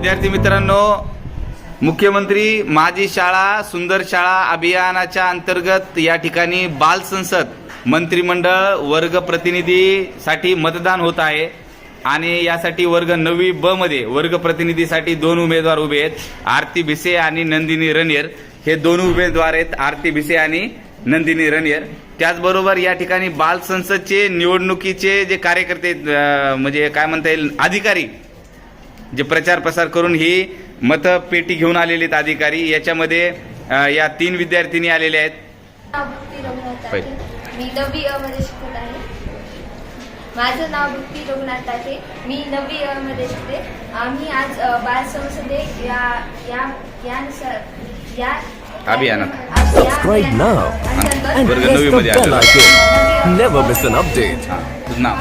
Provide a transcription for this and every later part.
विद्यार्थी मित्रांनो मुख्यमंत्री माझी शाळा सुंदर शाळा अभियानाच्या अंतर्गत या ठिकाणी बाल संसद मंत्रिमंडळ वर्ग प्रतिनिधीसाठी मतदान होत आहे. आणि यासाठी वर्ग नववी ब मध्ये वर्ग प्रतिनिधीसाठी दोन उमेदवार उभे आहेत. आरती भिसे आणि नंदिनी रणेर हे दोन उमेदवार आहेत आरती भिसे आणि नंदिनी रणेर त्याचबरोबर या ठिकाणी बाल संसदचे निवडणुकीचे जे कार्यकर्ते आहेत, म्हणजे काय म्हणता येईल अधिकारी जे प्रचार प्रसार करून ही मतपेटी घेऊन आलेले आहेत अधिकारी याच्यामध्ये या तीन विद्यार्थिनी आलेल्या आहेत नाव भक्ती रघुनाथ होय. ताटे मी नववी अ मध्ये शिकत आहे माझं नाव भक्ती रघुनाथ ताटे मी नववी अ मध्ये शिकते आम्ही आज बाल संसदे या या यानुसार या अभियानात. या Subscribe now अंतर्गत and वर्ग नववी मध्ये आलेलो. icon. Never miss an update. हा, तुझं नाव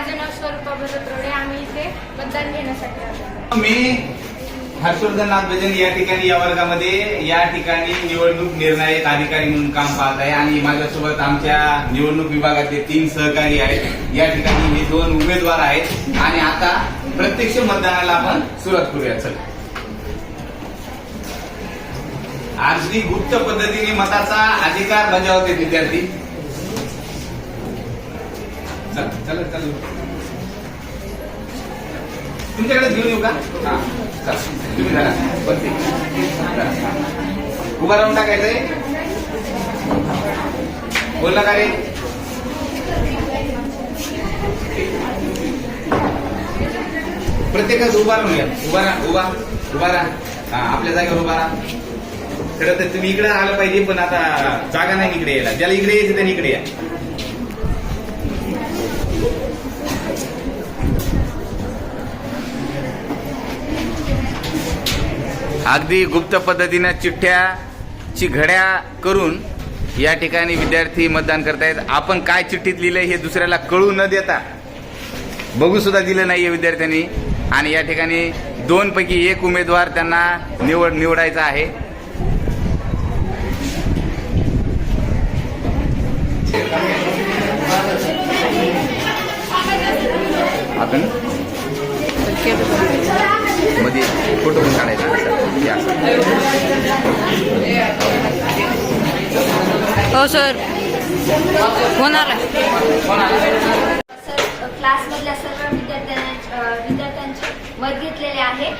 माझं नाव स्वरूपा आम्ही इथे मतदान घेण्यासाठी आलो. मी हर्षवर्धन नाथ भजन या ठिकाणी या वर्गामध्ये या ठिकाणी निवडणूक निर्णायक अधिकारी म्हणून काम पाहत आहे आणि माझ्यासोबत आमच्या निवडणूक विभागातले तीन सहकारी आहेत. या ठिकाणी हे दोन उमेदवार आहेत आणि आता प्रत्यक्ष मतदानाला आपण सुरुवात करूया. चल. अगदी गुप्त पद्धतीने मताचा अधिकार बजावते विद्यार्थी. चला चला चल. तुमच्याकडे घेऊन येऊ का? हा चला. तुम्ही धरा बघते उभा राहून टाकायचंय बोलला का रे प्रत्येकाच उभा राहून घ्या. उभा राहा उभा. उभा राहा. आपल्या जागेवर उभा राहा. खरं तर तुम्ही इकडे आलं पाहिजे पण आता जागा नाही इकडे यायला. ज्याला इकडे यायचं त्याने इकडे या. अगदी गुप्त पद्धतीनं चिठ्ठ्याची घड्या करून या ठिकाणी विद्यार्थी मतदान करतायत. आपण काय चिठ्ठीत लिहिलंय हे दुसऱ्याला कळू न देता बघू सुद्धा दिलं नाहीये विद्यार्थ्यांनी. आणि या ठिकाणी दोन पैकी एक उमेदवार त्यांना निवड निवडायचा आहे. आपण मध्ये फोटो पण काढायचा. या. हो सर. सर क्लासमधल्या सर्व विद्यार्थ्यांना विद्यार्थ्यांचे मत घेतलेले आहे.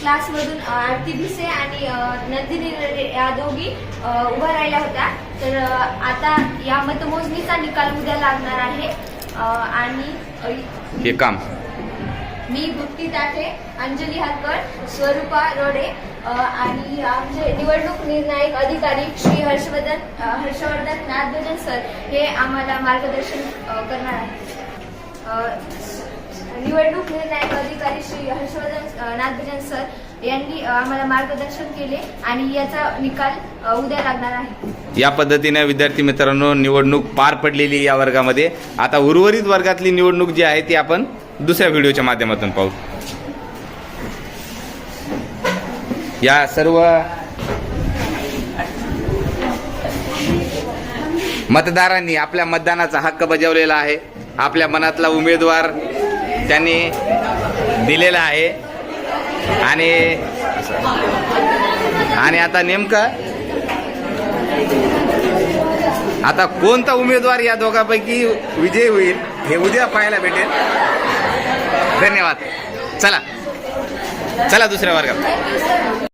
क्लासमधून आरती भिसे आणि नंदिनी या दोघी उभ्या राहिल्या होत्या. तर आता या मतमोजणीचा निकाल उद्या लागणार आहे. आणि हे काम. मी भक्ती ताटे अंजली हातकर स्वरूपा रोडे आणि आमचे निवडणूक निर्णायक अधिकारी श्री हर्षवर्धन हर्षवर्धन नाथभजन सर हे आम्हाला मार्गदर्शन करणार आहेत. निवडणूक निर्णायक अधिकारी श्री हर्षवर्धन अ, नाथभजन सर यांनी आम्हाला मार्गदर्शन केले आणि याचा निकाल उद्या लागणार आहे. या पद्धतीने विद्यार्थी मित्रांनो निवडणूक पार पडलेली या वर्गामध्ये. आता उर्वरित वर्गातली निवडणूक जी आहे ती आपण दुसऱ्या व्हिडिओच्या माध्यमातून पाहू. या सर्व मतदारांनी आपल्या मतदानाचा हक्क बजावलेला आहे. आपल्या मनातला उमेदवार त्यांनी दिलेला आहे. आणि आणि आता नेमकं आता कोणता उमेदवार या दोघांपैकी विजय होईल हे उद्या पाहायला भेटेल. धन्यवाद. चला. चला दुसऱ्या वर्गात.